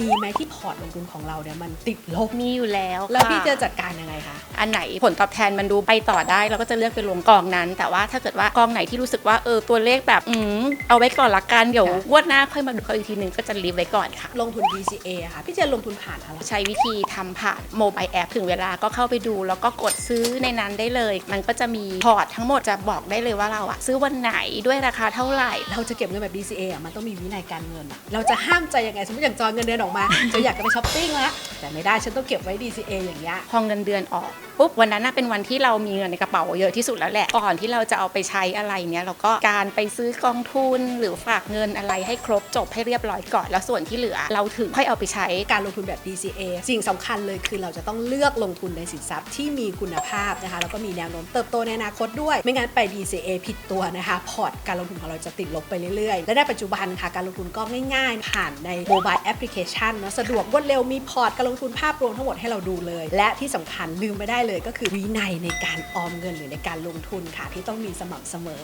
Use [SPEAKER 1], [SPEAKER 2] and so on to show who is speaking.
[SPEAKER 1] มีไหมที่พอร์ตลงทุนของเราเนี่ยมันติดลบ
[SPEAKER 2] มีอยู่แล้ว
[SPEAKER 1] แล้วพี่
[SPEAKER 2] ค่
[SPEAKER 1] จะจัดการยังไงคะ
[SPEAKER 2] อันไหนผลตอบแทนมันดูไปต่อได้ เราก็จะเลือกไปลงกองนั้น แต่ว่าถ้าเกิดว่ากองไหนที่รู้สึกว่าเออตัวเลขแบบอืมเอาไว้ก่อนละกันเดี๋ยว
[SPEAKER 1] ค่ะ
[SPEAKER 2] งวดหน้าค่อยมาดูเขาอีกทีหนึ่งก็จะรีบไว้ก่อนค่ะ
[SPEAKER 1] ลงทุน DCA อะค่ะ พี่เจนลงทุนผ่านอะไร
[SPEAKER 2] ใช้วิธีทำผ่านโมบายแอปถึงเวลาก็เข้าไปดู แล้วก็กดซื้อในนั้นได้เลย มันก็จะมีพอร์ตทั้งหมดจะบอกได้เลยว่าเราอะซื้อวันไหนด้วยราคาเท่าไหร่
[SPEAKER 1] เราจะเก็บเงินแบบ DCA อะมันต้องมีวินัยการเงินอะเราจะห้ามใจยังไงสมมติอย่างจอยเงินเดือนออกมาจะอยากจะไปช้อปปิ้งละแต่ไม่ได้ฉันต้องเก็บไว้ DCA อย่างเงี้ย
[SPEAKER 2] พอเงินเดือนออกปุ๊บวันนั้นน่ะเป็นวันที่เรามีเงินในกระเป๋าเยอะที่สุดแล้วแหละก่อนที่เราจะเอาไปใช้อะไรเนี้ยเราก็การไปซื้อกองทุนหรือฝากเงินอะไรให้ครบจบให้เรียบร้อยก่อนแล้วส่วนที่เหลือ เราถึงค่อยเอาไปใช้
[SPEAKER 1] การลงทุนแบบ DCA สิ่งสำคัญเลยคือเราจะต้องเลือกลงทุนในสินทรัพย์ที่มีคุณภาพนะคะแล้วก็มีแนวโน้มเติบโตในอนาคตด้วย ไม่งั้นไป DCA ผิดตัวนะคะพอร์ตการลงทุนของเราจะติดลบไปเรื่อยๆ และในปัจจุบันค่ะการลงทุนก็ง่ายๆ ผ่านในโมบายแอปพลิเคชันนะสะดวกรวดเร็วมีพอร์ตการลงทุนภาพรวมทั้งหมดให้เราดูเลย และที่สำคัญลืมไม่ได้เลยก็คือวินัยในการออมเงินหรือในการลงทุนค่ะที่ต้องมีสม่ำเสมอ